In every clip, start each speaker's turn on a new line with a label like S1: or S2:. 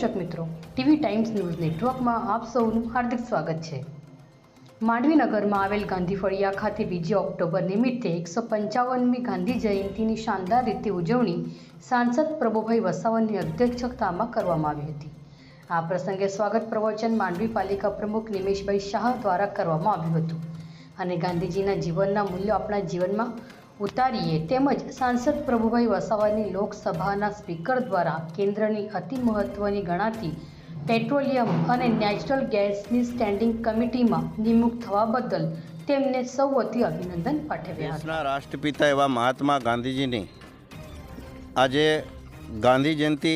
S1: દર્શક મિત્રો, TV times news નેટવર્કમાં આપ સૌનું હાર્દિક સ્વાગત છે. માંડવીનગરમાં આવેલ ગાંધી ફળિયા ખાતે બીજી ઓક્ટોબર નિમિત્તે એકસો પંચાવનમી ગાંધી જયંતિની શાનદાર રીતે ઉજવણી સાંસદ પ્રભુભાઈ વસાવાની અધ્યક્ષતામાં કરવામાં આવી હતી. આ પ્રસંગે સ્વાગત પ્રવચન માંડવી પાલિકા પ્રમુખ નિમેશભાઈ શાહ દ્વારા કરવામાં આવ્યું હતું. અને ગાંધીજીના જીવનના મૂલ્યો આપણા જીવનમાં ઉતારીએ તેમજ સાંસદ પ્રભુભાઈ વસાવાની લોકસભાના સ્પીકર દ્વારા કેન્દ્રની અતિ મહત્વની ગણાતી પેટ્રોલિયમ અને નેચરલ ગેસની સ્ટેન્ડિંગ કમિટીમાં નિમણૂક થવા બદલ તેમને સૌ વતી અભિનંદન પાઠવ્યા હતા.
S2: રાષ્ટ્રપિતા એવા મહાત્મા ગાંધીજીની આજે ગાંધી જયંતિ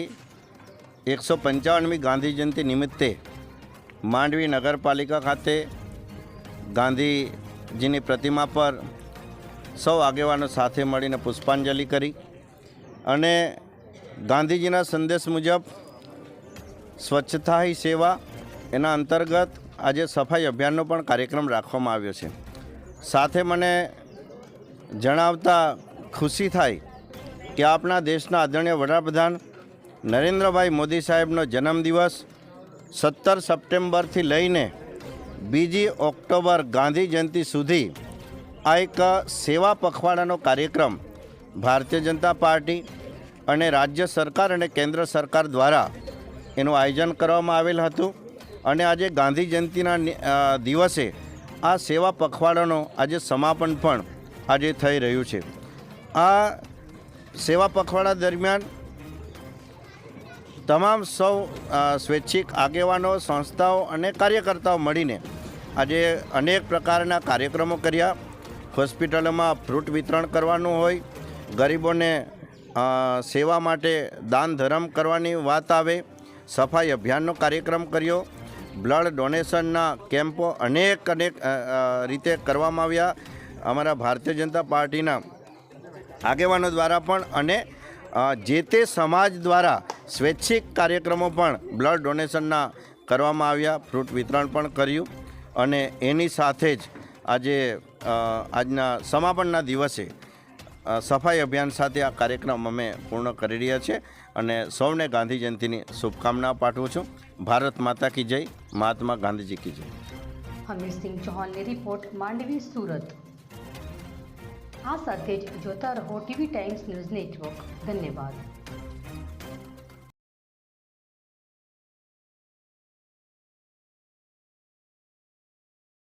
S2: એકસો પંચાવનમી ગાંધી જયંતિ નિમિત્તે માંડવી નગરપાલિકા ખાતે ગાંધીજીની પ્રતિમા પર સૌ આગેવાનો સાથે મળીને પુષ્પાંજલિ કરી અને ગાંધીજીના સંદેશ મુજબ સ્વચ્છતા હી સેવા એના અંતર્ગત આજે સફાઈ અભિયાનનો પણ કાર્યક્રમ રાખવામાં આવ્યો છે. સાથે મને જણાવતા ખુશી થાય કે આપણા દેશના આદરણીય વડાપ્રધાન નરેન્દ્રભાઈ મોદી સાહેબનો જન્મદિવસ સત્તર સપ્ટેમ્બરથી લઈને બીજી ઓક્ટોબર ગાંધી જયંતિ સુધી આ એક સેવા પખવાડાનો કાર્યક્રમ ભારતીય જનતા પાર્ટી અને રાજ્ય સરકાર અને કેન્દ્ર સરકાર દ્વારા એનું આયોજન કરવામાં આવેલ હતું. અને આજે ગાંધી જયંતિના દિવસે આ સેવા પખવાડાનો આજે સમાપન પણ આજે થઈ રહ્યું છે. આ સેવા પખવાડા દરમિયાન તમામ સૌ સ્વૈચ્છિક આગેવાનો, સંસ્થાઓ અને કાર્યકર્તાઓ મળીને આજે અનેક પ્રકારના કાર્યક્રમો કર્યા. હોસ્પિટલોમાં ફ્રૂટ વિતરણ કરવાનું હોય, ગરીબોને સેવા માટે દાન ધર્મ કરવાની વાત આવે, સફાઈ અભિયાનનો કાર્યક્રમ કર્યો, બ્લડ ડોનેશનના કેમ્પો અનેક અનેક રીતે કરવામાં આવ્યા. અમારા ભારતીય જનતા પાર્ટીના આગેવાનો દ્વારા પણ અને જે તે સમાજ દ્વારા સ્વૈચ્છિક કાર્યક્રમો પણ બ્લડ ડોનેશનના કરવામાં આવ્યા, ફ્રૂટ વિતરણ પણ કર્યું અને એની સાથે જ આજે આજના સમાપનના દિવસે સફાઈ અભિયાન સાથે આ કાર્યક્રમ અમે પૂર્ણ કરી રહ્યા છીએ અને સૌને ગાંધી જયંતિની શુભકામના પાઠવું છું. ભારત માતા કી જય, મહાત્મા ગાંધીજી કી જય.
S1: હમીરસિંહ ચૌહાણની રિપોર્ટ, માંડવી, સુરત. આ સાથે જ જોતા રહો ટીવી ટાઈમ્સ ન્યૂઝ નેટવર્ક. ધન્યવાદ.